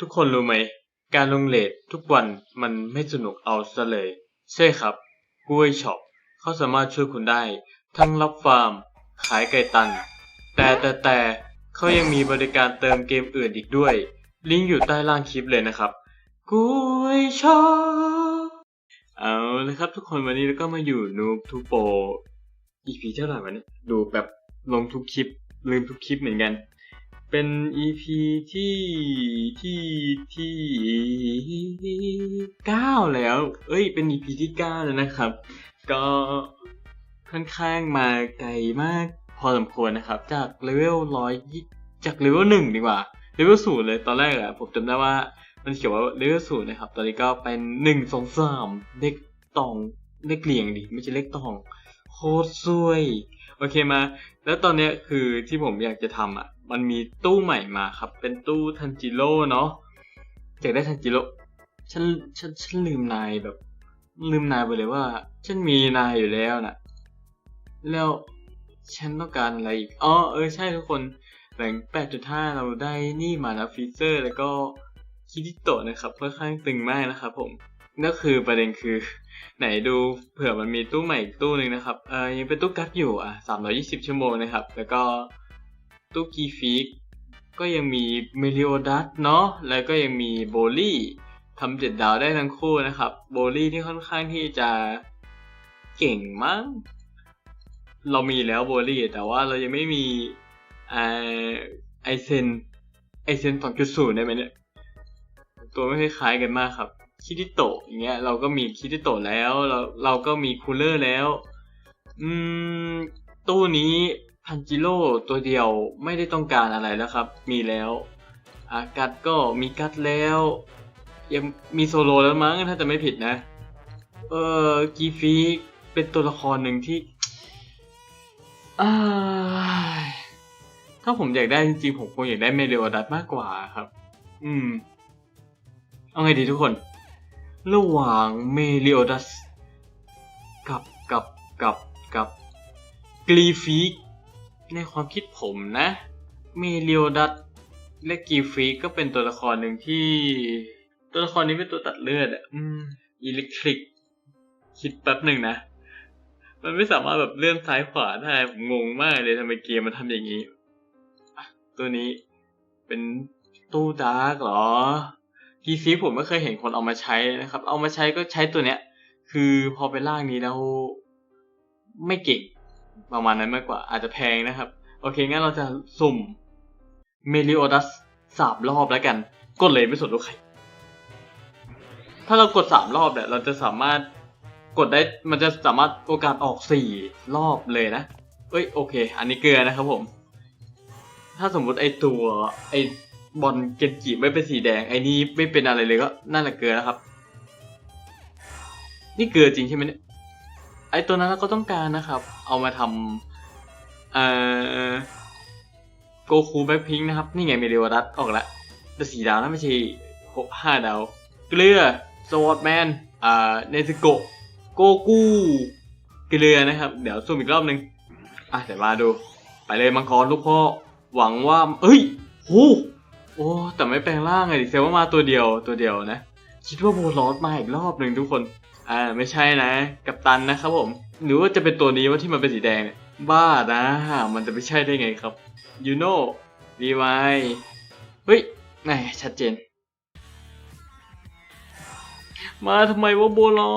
ทุกคนรู้ไหม การลงเลททุกวันมันไม่สนุกเอาซะเลย ใช่ครับกล้วยช็อปเขาสามารถช่วยคุณได้ ทั้งรับฟาร์ม ขายไก่ตัน แต่แต่แต่เขายังมีบริการเติมเกมอื่นอีกด้วย ลิงก์อยู่ใต้ล่างคลิปเลยนะครับกล้วยช็อปเอาละครับทุกคนวันนี้เราก็มาอยู่นูบทูโป EP เท่าไหร่วะเนี่ยดูแบบลงทุกคลิปลืมทุกคลิปเหมือนกัน เป็น EP ที่ที่ที่เก้าแล้ว เอ้ย เป็น EP ที่เก้าแล้วนะครับ ก็ค่อนข้างมาไกลมากพอสมควรนะครับ จากเลเวลร้อยจากเลเวลหนึ่งดีกว่าเลเวลศูนย์เลยตอนแรกอะผมจำได้ว่ามันเขียนว่าเลเวลศูนย์นะครับ ตอนนี้ก็เป็นหนึ่งสองสามเลขตองเลขเรียงดิไม่ใช่เลขตอง โคตรซวย โอเคมา แล้วตอนเนี้ยคือที่ผมอยากจะทำอะ มันมีตู้ใหม่มาครับ เป็นตู้ทันจิโร่เนาะอยากได้ทันจิโร่ฉันฉันฉันลืมนายแบบ ลืมนายไปเลยว่า ฉันมีนายอยู่แล้วน่ะ แล้วฉันต้องการอะไรอีกอ๋อเออใช่ทุกคนแบ่ง8.5 เราได้นี่มานะฟีเซอร์ แล้วก็คิดิโตะนะครับค่อนข้างตึงมากนะครับผม นั่นคือประเด็นคือ ไหนดูเผื่อมันมีตู้ใหม่อีกตู้หนึ่งนะครับเออยังเป็นตู้กัดอยู่อะ320ชั่วโมงนะครับ แล้วก็ตู้กีฟิกก็ยังมีเมลิโอดัสเนาะแล้วก็ยังมีโบลี่ทำเจ็ดดาวได้ทั้งคู่นะครับ โบลี่ที่ค่อนข้างที่จะเก่งมั้งเรามีแล้วโบลี่แต่ว่าเรายังไม่มีไอเซนไอเซนไอเซน2.0ได้ไหมเนี่ย ตัวไม่คล้ายกันมากครับ คิดิโตะอย่างเงี้ย เราก็มีคิดิโตะแล้ว เราเราก็มีคูลเลอร์แล้ว อืม ตู้นี้พันจิโร่ตัวเดียวไม่ได้ต้องการอะไรแล้วครับ มีแล้วอากัดก็มีกัดแล้ว ยังมีโซโลแล้วมั้งถ้าจะไม่ผิดนะ เออกีฟีเป็นตัวละครหนึ่งที่ถ้าผมอยากได้จริงๆผมคงอยากได้เมเดลดัตมากกว่าครับ อืม เอาไงดีทุกคน ระหว่างเมลิโอดัส กับกับกับกับกรีฟิกในความคิดผมนะ เมลิโอดัสและกรีฟิกก็เป็นตัวละครหนึ่งที่ ตัวละครนี้เป็นตัวตัดเลือดอะอืมอิเล็กทริก คิดแป๊บหนึ่งนะ มันไม่สามารถแบบเลื่อนซ้ายขวาได้ผมงงมากเลยทำไมเกมมันทำอย่างนี้ ตัวนี้เป็นตู้ดาร์กเหรอ ทีซีผมไม่เคยเห็นคนเอามาใช้นะครับ เอามาใช้ก็ใช้ตัวเนี้ย คือพอไปล่างนี้แล้วไม่เก่งประมาณนั้นมากกว่า อาจจะแพงนะครับ โอเค งั้นเราจะสุ่มเมลิโอดัสสามรอบแล้วกัน กดเลยไม่สนลูกใคร ถ้าเรากดสามรอบเนี่ย เราจะสามารถกดได้ มันจะสามารถโอกาสออกสี่รอบเลยนะ เอ้ย โอเค อันนี้เกลือนะครับผม ถ้าสมมุติไอตัวไอ บอลเกนจิไม่เป็นสีแดงไอ้นี่ไม่เป็นอะไรเลยก็นั่นแหละเกลือนะครับ นี่เกลือจริงใช่ไหมเนี่ยไอตัวนั้นเราก็ต้องการนะครับ เอามาทำเอ่อโกคูแบ็คพิงนะครับ นี่ไงเมเดวดัสออกแล้วแต่สีดาวนะไม่ใช่หกห้าดาว เกลือสวอตแมนอ่าเนซึโกโกกูเกลือนะครับ เดี๋ยวซูมอีกรอบหนึ่งอะเดี๋ยวมาดู ไปเลยมังกรลูกพ่อ หวังว่า เอ้ยโห โอ้ แต่ไม่แปลงร่างไงดิเซลว่ามาตัวเดียวตัวเดียวนะ คิดว่าโบลอสมาอีกรอบหนึ่งทุกคน อ่าไม่ใช่นะ กับตันนะครับผม หรือว่าจะเป็นตัวนี้ว่าที่มันเป็นสีแดงเนี่ยบ้านะ มันจะไม่ใช่ได้ไงครับยูโน่รีไวเฮ้ยแหมชัดเจน มาทำไมว่าโบลอ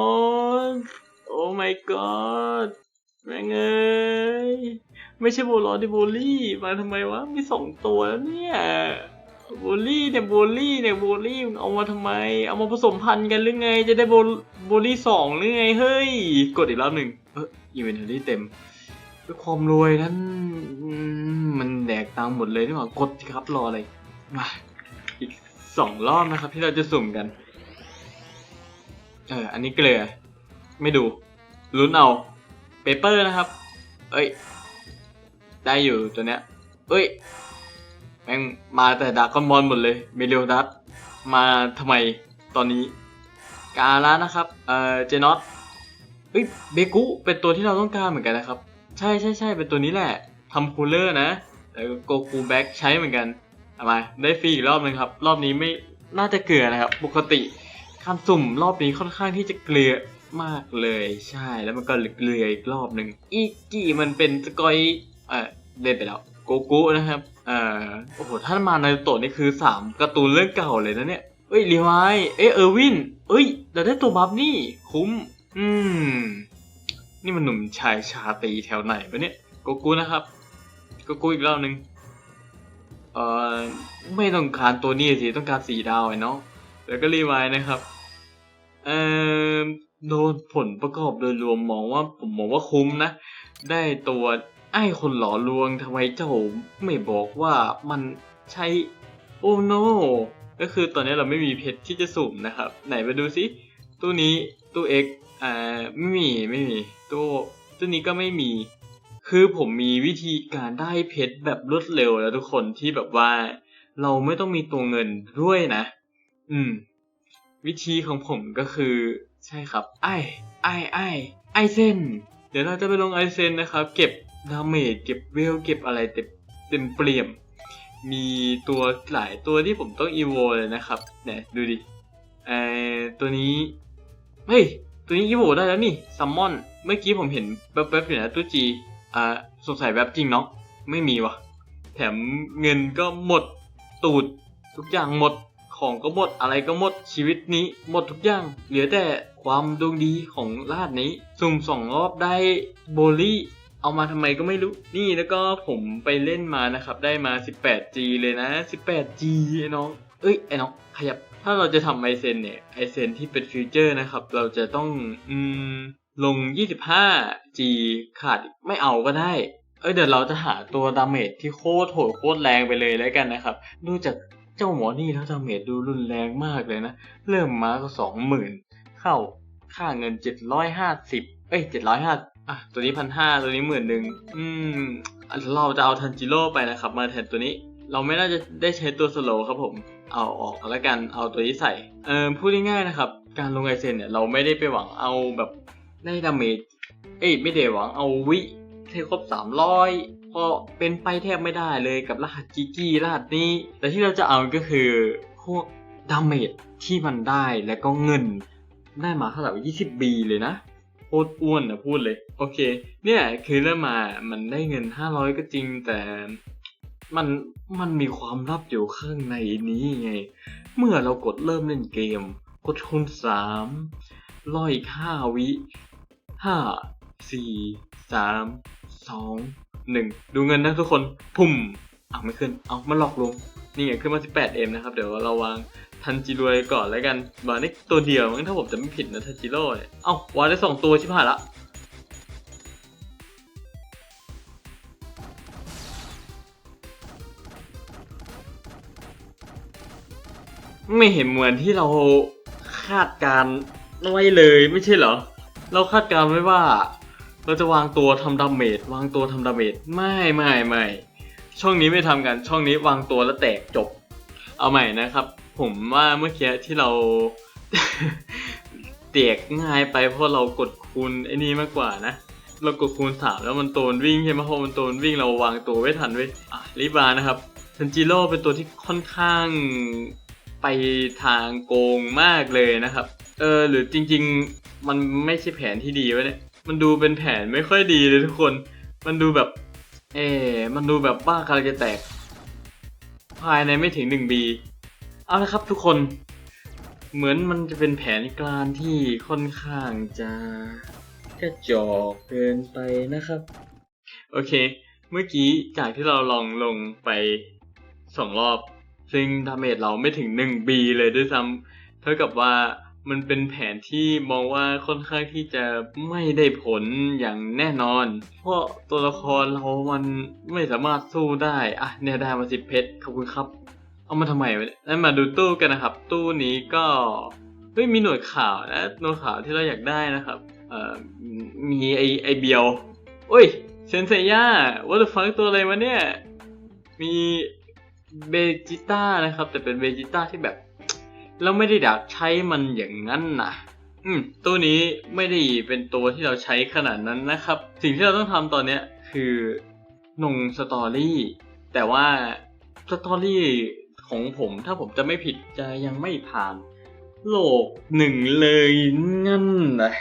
สโอ้ my god แม่งเอ้ยไม่ใช่โบลอสดิโบลี่ มาทำไมวะมีสองตัวแล้วเนี่ย บลลี่เนี่ยโบลลี่เนี่ยโบลี่มึงเอามาทำไม เอามาผสมพันธุ์กันหรือไง จะได้โบโบลี่สองหรือไงเฮ้ย กดอีกรอบหนึ่งเอออีเวนต์ที่เต็มด้วยความรวยนั้นมันแดกตังหมดเลยนี่หว่ากดครับรออะไรมาอีกสองรอบนะครับ ที่เราจะสุ่มกัน เอออันนี้เกลือ ไม่ดูลุ้นเอาเปเปอร์นะครับ เอ้ย ได้อยู่ตัวเนี้ย เอ้ย แม่งมาแต่ดากอนบอลหมดเลยเมเลียวดัตมาทำไมตอนนี้ กาล้วนะครับ เอ่อ เจนอตเอ้ย เบกุเป็นตัวที่เราต้องการเหมือนกันนะครับ ใช่ใช่ใช่เป็นตัวนี้แหละทำคูลเลอร์นะแล้วโกคูแบ็กใช้เหมือนกันเอามาได้ฟรีอีกรอบหนึงครับ รอบนี้ไม่น่าจะเกลือนะครับ ปกติการสุ่มรอบนี้ค่อนข้างที่จะเกลือมากเลยใช่แล้วมันก็เกลืออีกรอบหนึ่งอีกกี่มันเป็นสกอยเอ่อเล่นไปแล้ว โกโก้นะครับเอ่อโอ้โหถ้านมาในโตะนี่คือสามการ์ตูนเรื่องเก่าเลยนะเนี่ยเอ้ยรีไวเอ้ยเออร์วิน เอ้ยเราได้ตัวบัฟนี่ คุ้ม อืม นี่มันหนุ่มชายชาตรีแถวไหนวะเนี่ยโกกูนะครับโกกูอีกรอบหนึ่งเอ่อไม่ต้องการตัวนี้สิต้องการสีดาวไอ้เนาะแล้วก็รีไวนะครับเอ่อโดนผลประกอบโดยรวมมองว่าผมมองว่าคุ้มนะ ได้ตัว อ้คนหล่อลวงทำไมเจ้าไม่บอกว่ามันใช้โอ้โนก็คือตอนนี้เราไม่มีเพชรที่จะสุ่มนะครับ ไหนมาดูสิตู้นี้ตู้ X อ่าไม่มีไม่มีตู้ตู้นี้ก็ไม่มี คือผมมีวิธีการได้เพชรแบบรวดเร็วแล้วทุกคนที่แบบว่า เราไม่ต้องมีตัวเงินด้วยนะ อืม วิธีของผมก็คือ ใช่ครับ ไอ้ไอ้ไอ้ไอเซนเดี๋ยวเราจะไปลงไอเซนนะครับ เก็บ ดาเมจเก็บเวลเก็บอะไรเต็มเต็มเปี่ยม มีตัวหลายตัวที่ผมต้องอีโวเลยนะครับเนี่ยดูดิเออตัวนี้ เฮ้ย ตัวนี้อีโวได้แล้วนี่ซัมมอน เมื่อกี้ผมเห็นแป๊บๆอยู่นะตัวจีอ่าสงสัยแบบจริงเนาะไม่มีวะแถมเงินก็หมดตูดทุกอย่างหมดของก็หมดอะไรก็หมดชีวิตนี้หมดทุกอย่าง เหลือแต่ความดวงดีของรหัสนี้ สุ่มสองรอบได้โบลี่ เอามาทำไมก็ไม่รู้ นี่แล้วก็ผมไปเล่นมานะครับ ได้มา 18G เลยนะ 18G ไอ้น้อง เอ้ยไอ้น้องขยับ ถ้าเราจะทำไอเซนเนี่ยไอเซนที่เป็นฟิวเจอร์นะครับ เราจะต้องอืมลง 25G ขาดไม่เอาก็ได้ เอ้ยเดี๋ยวเราจะหาตัวดาเมจที่โคตรโหดโคตรแรงไปเลยแล้วกันนะครับ ดูจากเจ้าหมอนี่แล้วดาเมจดูรุนแรงมากเลยนะ เริ่มมาก็สองหมื่นเข้าค่าเงิน 750 เอ้ย750 อะตัวนี้พันห้าตัวนี้หมื่นหนึ่งอืมเราจะเอาทันจิโร่ไปนะครับ มาแทนตัวนี้ เราไม่น่าจะได้ใช้ตัวสโลครับผม เอาออกแล้วกันเอาตัวนี้ใส่เออพูดง่ายๆนะครับ การลงไอเซนเนี่ยเราไม่ได้ไปหวังเอาแบบได้ดาเมจเอ้ยไม่ได้หวังเอาวิให้ครบสามร้อยเพราะเป็นไปแทบไม่ได้เลยกับรหัสกิกี้รหัสนี้ แต่ที่เราจะเอาก็คือพวกดาเมจที่มันได้แล้วก็เงินได้มาเท่าไหร่ยี่สิบบีเลยนะ โคตรอ้วนนะพูดเลย โอเค เนี่ยคือเริ่มมามันได้เงินห้าร้อยก็จริงแต่มันมันมีความลับอยู่ข้างในนี้ไง เมื่อเรากดเริ่มเล่นเกม กดคูณสามร้อยห้าวิห้าสี่สามสองหนึ่งดูเงินนะทุกคน พุ่มอะไม่ขึ้น เอามาหลอกลวงนี่ไงขึ้นมา 18M นะครับ เดี๋ยวเราวาง ทันจิรวยก่อนแล้วกันวางได้ตัวเดียวมั้งถ้าผมจะไม่ผิดนะทันจิโร่เนี่ยเอ้าวางได้สองตัวชิบหายละไม่เห็นเหมือนที่เราคาดการณ์ไว้เลยไม่ใช่เหรอ เราคาดการณ์ไว้ว่า เราจะวางตัวทำดาเมจวางตัวทำดาเมจไม่ไม่ไม่ช่องนี้ไม่ทำกันช่องนี้วางตัวแล้วแตกจบ เอาใหม่นะครับ ผมว่าเมื่อกี้ที่เราเตียกง่ายไปเพราะเรากดคูณไอ้นี่มากกว่านะ เรากดคูณสามแล้วมันโตนวิ่งใช่ไหมพอมันโตนวิ่งเราวางตัวไว้ทันเว้อะรีบานะครับทันจิโร่เป็นตัวที่ค่อนข้างไปทางโกงมากเลยนะครับ เออหรือจริง ๆ มันไม่ใช่แผนที่ดีวะเนี่ย มันดูเป็นแผนไม่ค่อยดีเลยทุกคน มันดูแบบ เออมันดูแบบบ้ากำลังจะแตก ภายในไม่ถึงหนึ่งบี เอาละครับทุกคน เหมือนมันจะเป็นแผนการที่ค่อนข้างจะกระจอกเกินไปนะครับ โอเค เมื่อกี้จากที่เราลองลงไปสองรอบ ซึ่งดาเมจเราไม่ถึง 1B เลยด้วยซ้ำเท่ากับว่ามันเป็นแผนที่มองว่าค่อนข้างที่จะไม่ได้ผลอย่างแน่นอน เพราะตัวละครเรามันไม่สามารถสู้ได้ อะเนี่ยได้มาสิเพชรขอบคุณครับ เอามาทำไมวะเนี่ยแล้วมาดูตู้กันนะครับ ตู้นี้ก็เฮ้ยมีหน่วยข่าวนะหน่วยข่าวที่เราอยากได้นะครับเอ่อมีไอไอเบียวโอ้ยเซนเซย่าว่าจะฟังตัวอะไรวะเนี่ย มีเบจิต้านะครับ แต่เป็นเบจิต้าที่แบบ เราไม่ได้ดักใช้มันอย่างนั้นนะอืมตัวนี้ไม่ได้เป็นตัวที่เราใช้ขนาดนั้นนะครับ สิ่งที่เราต้องทำตอนเนี้ยคือลงสตอรี่แต่ว่าสตอรี่ ของผมถ้าผมจะไม่ผิดจะยังไม่ผ่าน โลกหนึ่งเลยงั้นนะ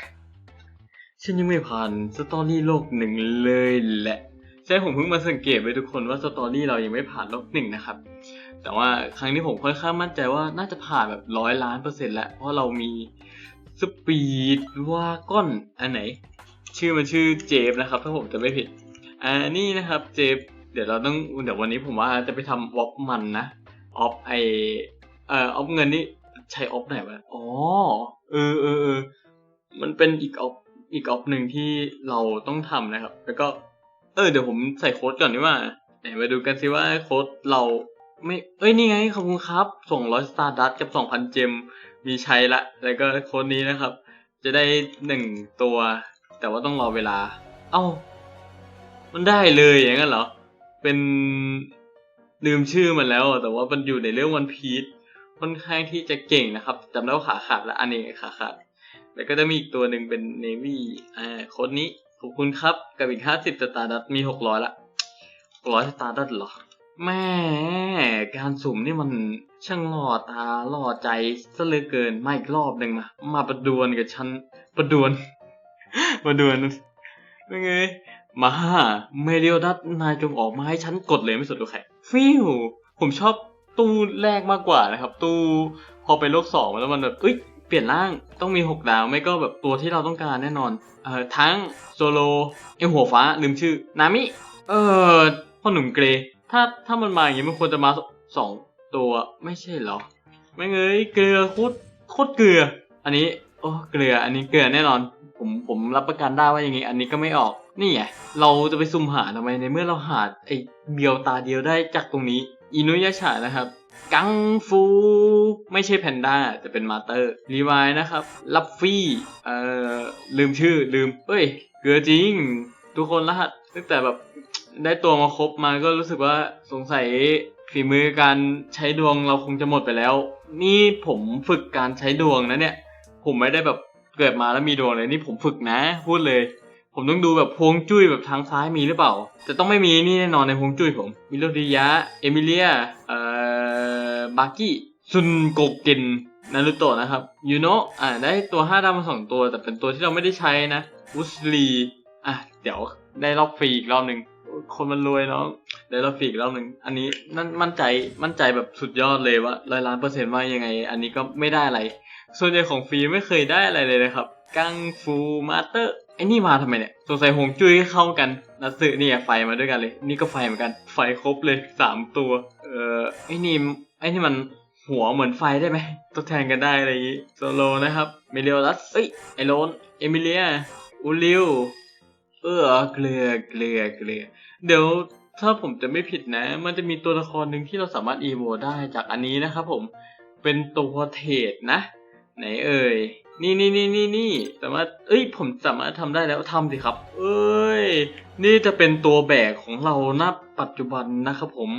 ฉันยังไม่ผ่านสตอรี่โลกหนึ่งเลยแหละใช่ผมเพิ่งมาสังเกตไปทุกคนว่าสตอรี่เรายังไม่ผ่านโลกหนึ่งนะครับ แต่ว่าครั้งนี้ผมค่อนข้างมั่นใจว่าน่าจะผ่านแบบร้อยล้านเปอร์เซ็นต์แล้วเพราะเรามีสปีดวากอนอันไหน ชื่อมันชื่อเจฟนะครับ ถ้าผมจะไม่ผิดอ่านี่นะครับเจฟเดี๋ยวเราต้องเดี๋ยววันนี้ผมว่าจะไปทำวอปมันนะ ออฟไอเอ่อออฟเงินนี่ใช้ออฟไหนวะอ๋อเออเออเออมันเป็นอีกออฟอีกออฟหนึ่งที่เราต้องทำนะครับ แล้วก็ เออเดี๋ยวผมใส่โค้ดก่อนดีกว่าไหนมาดูกันสิว่าโค้ดเราไม่เอ้ยนี่ไงขอบคุณครับส่งร้อยสตาร์ดัตกับสองพันเจมมีใช้ละ แล้วก็โค้ดนี้นะครับ จะได้หนึ่งตัว แต่ว่าต้องรอเวลา เอ้า มันได้เลยอย่างนั้นเหรอ เป็น ลืมชื่อมันแล้วแต่ว่ามันอยู่ในเรื่องวันพีชค่อนข้างที่จะเก่งนะครับจำได้ว่าขาขาดและอันนี้ขาขาดแล้วก็จะมีอีกตัวหนึ่งเป็นเนวี่อ่าโค้ดนี้ขอบคุณครับ กับอีกห้าสิบสตาร์ดัตมีหกร้อยละหกร้อยสตาร์ดัตเหรอแม่การสุ่มนี่มันช่างหล่อตาหล่อใจซะเหลือเกินมาอีกรอบหนึ่งมามาประดวลกับฉันประดวลประดวลเป็นไงมาเมเรียดัตนายจงออกมาให้ฉันกดเลยไม่สนตัวใคร ฟิวผมชอบตู้แรกมากกว่านะครับ ตู้พอไปโลกสองแล้วมันแบบเอ้ยเปลี่ยนร่างต้องมี 6 ดาว ไม่ก็แบบตัวที่เราต้องการแน่นอน เอ่อทั้งโซโลไอหัวฟ้าลืมชื่อ นามิ เอ่อพ่อหนุ่มเกรถ้าถ้ามันมาอย่างนี้มันควรจะมาสสองตัวไม่ใช่เหรอ ไม่เงยเกลือโคตรโคตรเกลือ อันนี้โอ้เกลืออันนี้เกลือแน่นอน ผมผมรับประกันได้ว่าอย่างนี้ อันนี้ก็ไม่ออก นี่ไงเราจะไปซุ่มหาทำไมในเมื่อเราหาไอเบียวตาเดียวได้จากตรงนี้ อินุยะฉะนะครับ กังฟู ไม่ใช่แพนด้าแต่เป็นมาเตอร์รีวายนะครับ ลัฟฟี่ เอ่อ ลืมชื่อลืม เอ้ย เกลือจริง ทุกคนรหัสตั้งแต่แบบได้ตัวมาครบมาก็รู้สึกว่าสงสัยฝีมือการใช้ดวงเราคงจะหมดไปแล้ว นี่ผมฝึกการใช้ดวงนะเนี่ย ผมไม่ได้แบบเกิดมาแล้วมีดวงเลยนี่ผมฝึกนะ พูดเลย ผมต้องดูแบบพวงจุ้ยแบบทางซ้ายมีหรือเปล่าแต่ต้องไม่มีนี่แน่นอนในพวงจุ้ยผม มิโลดิยะ เอมิเลีย เอ่อ บากิซุนโกเกนนารุโตะนะครับ ยูโนะอ่าได้ตัว5ดาวมาสองตัว แต่เป็นตัวที่เราไม่ได้ใช้นะอุสลีอะเดี๋ยวได้รอบฟรีอีกรอบหนึ่งคนมันรวยเนาะได้รอบฟรีอีกรอบหนึ่งอันนี้นั่นมั่นใจมั่นใจแบบสุดยอดเลยว่าร้อยล้านเปอร์เซ็นต์ว่ายังไง อันนี้ก็ไม่ได้อะไร ส่วนใหญ่ของฟรีไม่เคยได้อะไรเลยนะครับกังฟูมาเตอร์ ไอ้นี่มาทำไมเนี่ย สงสัยหงจุ้ยเข้ากันนัตสึเนี่ยไฟมาด้วยกันเลย นี่ก็ไฟเหมือนกัน ไฟครบเลยสามตัว เอ่อไอ้นี่ไอ้นี่มันหัวเหมือนไฟได้ไหมทดแทนกันได้อะไรอย่างงี้โซโลนะครับเมเลียรัสเอ้ยไอโรนเอมิเลียอูลิวเออเกลือเกลือเกลือเดี๋ยวถ้าผมจะไม่ผิดนะ มันจะมีตัวละครหนึ่งที่เราสามารถอีโวได้จากอันนี้นะครับผมเป็นตัวเทรดนะ ไหนเอ่ย นี่นี่นี่นี่นี่สามารถเอ้ยผมสามารถทำได้แล้วทำสิครับ เอ้ย นี่จะเป็นตัวแบกของเราณปัจจุบันนะครับผม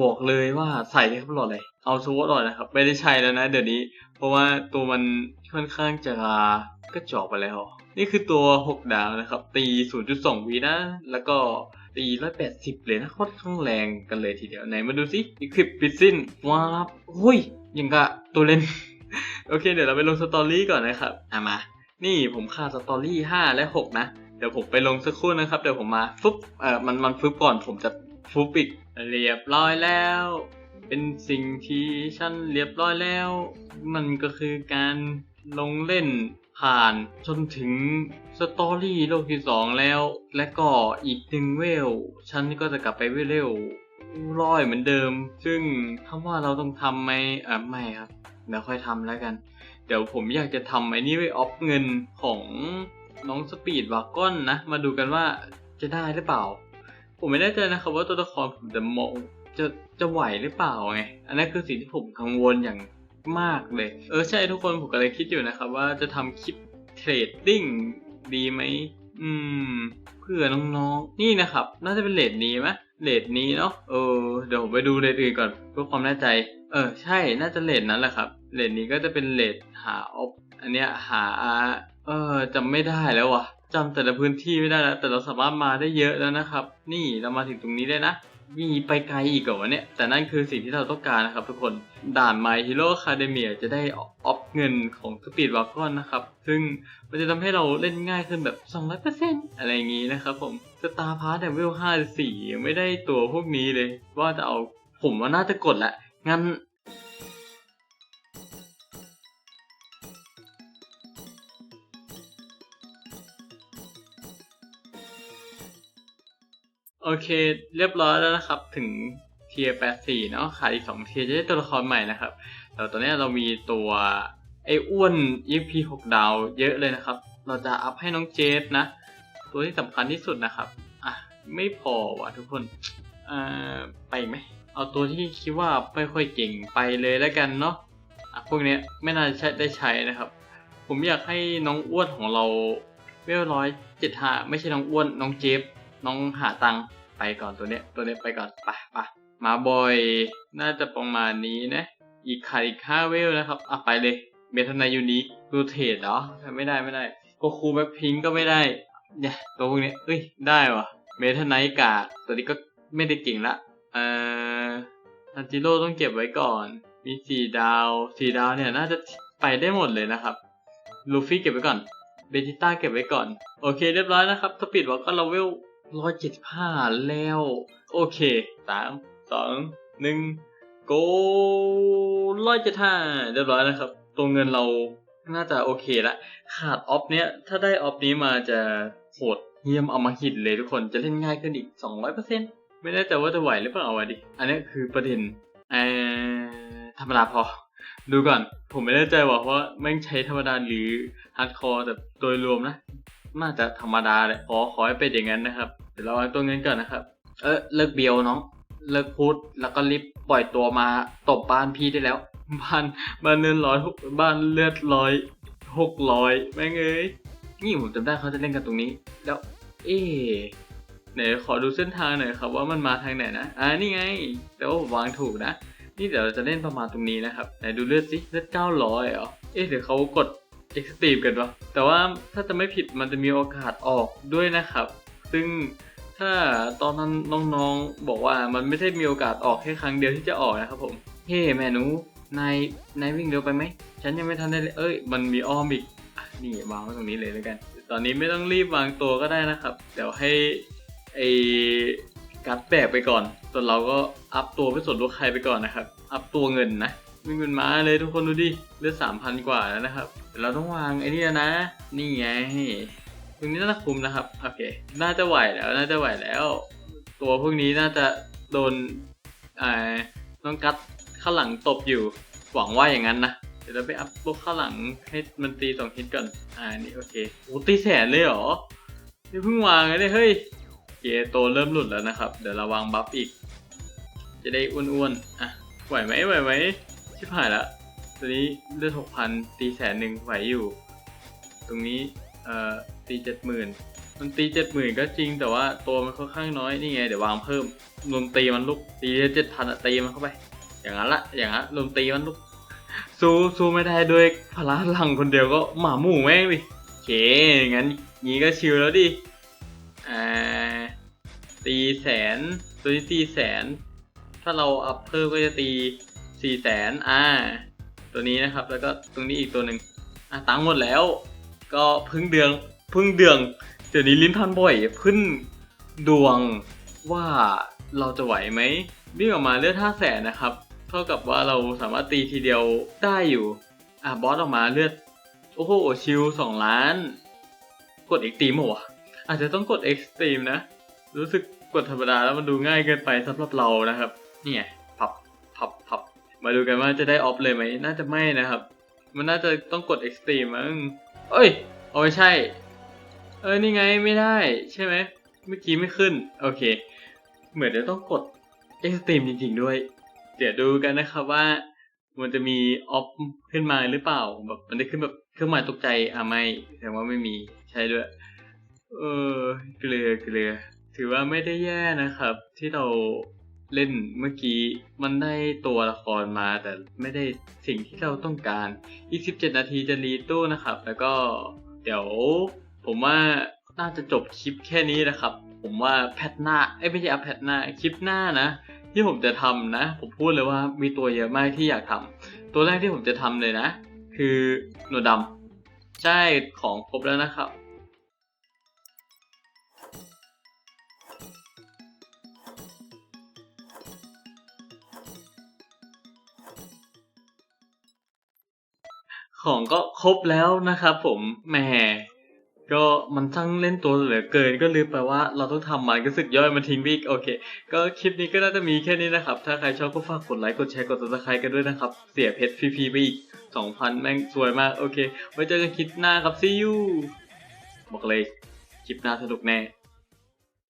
บอกเลยว่าใส่ครับหลอดเลยเอาสวอตหลอดนะครับ ไม่ได้ใช้แล้วนะเดี๋ยวนี้ เพราะว่าตัวมันค่อนข้างจะก็จอกไปแล้ว นี่คือตัว 6 ดาวนะครับ ตี 0.2วินะ แล้วก็ตี 180 เลยนะค่อนข้างแรงกันเลยทีเดียวไหนมาดูสิอีคลิปปิดสิ้นว้าบหุ้ยยังกะตัวเล่น โอเค เดี๋ยวเราไปลงสตอรี่ก่อนนะครับอะมา นี่ผมขาดสตอรี่5และ6นะ เดี๋ยวผมไปลงสักครู่นะครับ เดี๋ยวผมมาฟึบเอ่อมันมันฟึบก่อนผมจะฟึบอีกเรียบร้อยแล้ว เป็นสิ่งที่ฉันเรียบร้อยแล้ว มันก็คือการลงเล่นผ่านจนถึงสตอรี่โลกที่สองแล้ว และก็อีกหนึ่งเวล ฉันก็จะกลับไปเวลเร็วร้อยเหมือนเดิม ซึ่งคำว่าเราต้องทำไหมเอ่อไม่ครับ เดี๋ยวค่อยทำแล้วกัน เดี๋ยวผมอยากจะทำไอ้นี่ไว้ออฟเงินของน้องสปีดวากอนนะ มาดูกันว่าจะได้หรือเปล่า ผมไม่แน่ใจนะครับว่าตัวละครผมจะมองจะจะไหวหรือเปล่าไง อันนั้นคือสิ่งที่ผมกังวลอย่างมากเลย เออใช่ทุกคนผมก็เลยคิดอยู่นะครับ ว่าจะทำคลิปเทรดดิ้งดีไหม อืม เพื่อน้องๆนี่นะครับ น่าจะเป็นเลทนี้ไหม เลทนี้เนาะเออเดี๋ยวผมไปดูเลทอื่นก่อนเพื่อความแน่ใจ เออ ใช่น่าจะเลทนั้นแหละครับเลทนี้ก็จะเป็นเลทหาออฟอันเนี้ยหา เออจำไม่ได้แล้ววะจำแต่ละพื้นที่ไม่ได้แล้ว แต่เราสามารถมาได้เยอะแล้วนะครับ นี่เรามาถึงตรงนี้ได้นะ มีไปไกลอีกเหรอวะเนี่ย แต่นั่นคือสิ่งที่เราต้องการนะครับทุกคน ด่าน My Hero Academia จะได้ออฟเงินของ Speed w a g o n นะครับ ซึ่งมันจะทำให้เราเล่นง่ายขึ้นแบบ 200%อะไรอย่างนี้นะครับผม Star Pass Level 54ยังไม่ได้ตัวพวกนี้เลย ว่าจะเอาผมว่าน่าจะกดแหละ งั้น โอเค เรียบร้อยแล้วนะครับ ถึงเทียร์84เนาะขาดอีก2เทียร์จะได้ตัวละครใหม่นะครับ แต่ตอนนี้เรามีตัวไอ้อ้วน EP 6 ดาวเยอะเลยนะครับ เราจะอัพให้น้องเจสนะ ตัวที่สำคัญที่สุดนะครับ อะ ไม่พอว่ะทุกคนอ่าไปไหม เอาตัวที่คิดว่าไม่ค่อยเก่งไปเลยแล้วกันเนาะอะพวกเนี้ยไม่น่าจะใช้ได้ใช้นะครับ ผมอยากให้น้องอ้วนของเราเวลร้อยเจ็ดห้าไม่ใช่น้องอ้วน น้องเจฟน้องหาตังไปก่อนตัวเนี้ย ตัวเนี้ยไปก่อนไปไปมาบอย น่าจะประมาณนี้นะ อีกขาดอีกห้าเวลนะครับ อะไปเลยเมทันนายูนิคดูเทดเหรอ ไม่ได้ไม่ได้โกคูแบ็คพิงก็ไม่ได้ เนี่ยตัวพวกนี้เอ้ย ได้วะเมทันไนกาตัวนี้ก็ไม่ได้เก่งละเอ่อฮันจิโร่ต้องเก็บไว้ก่อน มีสี่ดาวสี่ดาวเนี่ยน่าจะไปได้หมดเลยนะครับลูฟี่เก็บไว้ก่อนเบจิต้าเก็บไว้ก่อน โอเคเรียบร้อยนะครับสปีดว่าก็เลเวลร้อยเจ็ดสิบห้าแล้ว โอเคสามสองหนึ่งโกร้อยเจ็ดห้าเรียบร้อยนะครับ ตัวเงินเราน่าจะโอเคละ ขาดออฟเนี้ย ถ้าได้ออฟนี้มาจะ โหดเยี่ยมเอามาหินเลยทุกคนจะเล่นง่ายขึ้นอีกสองร้อยเปอร์เซ็นต์ไม่แน่ใจว่าจะไหวหรือเปล่าอาไว้ดิ อันนี้คือประเด็นเออธรรมดาพอ ดูก่อน ผมไม่แน่ใจว่าเพราะแม่งใช้ธรรมดาหรือฮาร์ดคอร์แต่โดยรวมนะน่าจะธรรมดาเลยขอขอให้เป็นอย่างนั้นนะครับ เดี๋ยวเราวาตัวเงินก่อนนะครับ เออเลิกเบียวน้อง เลิกพูดแล้วก็รีบปล่อยตัวมาตบบ้านพี่ได้แล้วบ้านบ้านเลือดร้อยบ้านเลือดร้อยหกร้อยแม่งเอ้ย นี่ผมจำได้เขาจะเล่นกันตรงนี้ แล้ว เอ๊ไหนขอดูเส้นทางหน่อยครับว่ามันมาทางไหนนะ อ่านี่ไง แต่ว่าผมวางถูกนะ นี่เดี๋ยวเราจะเล่นประมาณตรงนี้นะครับ ไหนดูเลือดสิเลือดเก้าร้อยเหรอ เอ๊ะเดี๋ยวเขากด e x t r e m e กันวะแต่ว่าถ้าจะไม่ผิดมันจะมีโอกาสออกด้วยนะครับ ซึ่งถ้าตอนนั้นน้องๆบอกว่ามันไม่ได้มีโอกาสออกแค่ครั้งเดียวที่จะออกนะครับผม เฮ้แม่หนูนายนายวิ่งเร็วไปไหม ฉันยังไม่ทันได้เลยเอ้ย มันมีอ้อมอีก นี่วางไว้ตรงนี้เลยแล้วกัน ตอนนี้ไม่ต้องรีบวางตัวก็ได้นะครับ เดี๋ยวให้ไอ้กัดแบกไปก่อน ส่วนเราก็อัพตัวไปส่วนลูกใครไปก่อนนะครับ อัพตัวเงินนะวิ่เป็นม้าเลยทุกคนดูดิเลือดสามพันกว่าแล้วนะครับเดี๋ยวเราต้องวางไอ้นี่นะ นี่ไง ตรงนี้น่าจะคุมนะครับ โอเค น่าจะไหวแล้ว น่าจะไหวแล้ว ตัวพวกนี้น่าจะโดนอ่าน้องกัดข้างหลังตบอยู่ หวังว่าอย่างนั้นนะ เดี๋ยวเราไปอัพพวกข้างหลังให้มันตีสองฮิตก่อน อ่า นี่โอเคโอ้ตีแสนเลยเหรอ นี่เพิ่งวางเลยเฮ้ยเคโตเริ่มหลุดแล้วนะครับ เดี๋ยวเราวางบัฟอีก จะได้อ้วนๆ อะ ไหวไหมไหวไหม ชิบหายละตัวนี้เลือดหกพันตีแสนหนึ่งไหวอยู่ ตรงนี้ เอ่อ ตีเจ็ดหมื่นมันตีเจ็ดหมื่นก็จริงแต่ว่าตัวมันค่อนข้างน้อยนี่ไงเดี๋ยววางเพิ่มรวมตีมันลุกตีเจ็ดพันตีมันเข้าไป อย่างนั้นละอย่างนั้นรวมตีมันลุก สู้สู้ไม่ได้ด้วยพละพลังคนเดียวก็หมาหมู่แม่งดิโอเคงั้นงี้ก็ชิลแล้วดิอ่าตีแสนตัวนี้ตีแสน ถ้าเราอัพเพิ่มก็จะตีสี่แสนอ่า ตัวนี้นะครับ แล้วก็ตรงนี้อีกตัวหนึ่งอะตังค์หมดแล้ว ก็พึ่งเดืองพึ่งเดืองเดี๋ยวนี้ลิ้นพันบ่อยพึ่งดวงว่าเราจะไหวไหมวิ่งออกมาเลือดห้าแสนนะครับ ท่ากับว่าเราสามารถตีทีเดียวได้อยู่ อะบอสออกมาเลือด โอ้โหชิลสองล้าน กดเอ็กตีมวะอาจจะต้องกดเอ็กตรีมนะ รู้สึกกดธรรมดาแล้วมันดูง่ายเกินไปสำหรับเรานะครับ นี่ไงพับพับพับมาดูกันว่าจะได้ออฟเลยไหม น่าจะไม่นะครับ มันน่าจะต้องกดเอ็กตรีมมั้งเอ้ยเอาไม่ใช่ เออนี่ไงไม่ได้ใช่ไหมเมื่อกี้ไม่ขึ้น โอเค เหมือนจะต้องกดเอ็กตรีมจริงๆด้วย เดี๋ยวดูกันนะครับว่า มันจะมีออฟขึ้นมาหรือเปล่าแบบมันจะขึ้นแบบเครื่องหมายตกใจอะไม่แสดงว่าไม่มีใช่ด้วย เออเกลือเกลือ ถือว่าไม่ได้แย่นะครับ ที่เราเล่นเมื่อกี้มันได้ตัวละครมาแต่ไม่ได้สิ่งที่เราต้องการอีก 17 นาทีจะรีตู้นะครับ แล้วก็เดี๋ยวผมว่าน่าจะจบคลิปแค่นี้นะครับ ผมว่าแพทหน้า เอ้ยไม่ใช่อัพแพทหน้า คลิปหน้านะ ที่ผมจะทำนะ ผมพูดเลยว่ามีตัวเยอะมากที่อยากทำตัวแรกที่ผมจะทำเลยนะ คือหนวดดำใช่ของครบแล้วนะครับของก็ครบแล้วนะครับผมแหม ก็มันทั้งเล่นตัวเหลือเกินก็ลืมไปว่าเราต้องทำมันก็สึกย่อยมันทิ้งไปอีกโอเค ก็คลิปนี้ก็น่าจะมีแค่นี้นะครับ ถ้าใครชอบก็ฝากกดไลค์กดแชร์กดติดตามกันด้วยนะครับ เสียเพชรฟรีๆไปอีก 2,000 แม่งสวยมาก โอเค ไว้เจอกันคลิปหน้าครับซี y ูบอกเลย คลิปหน้าสนุกแน่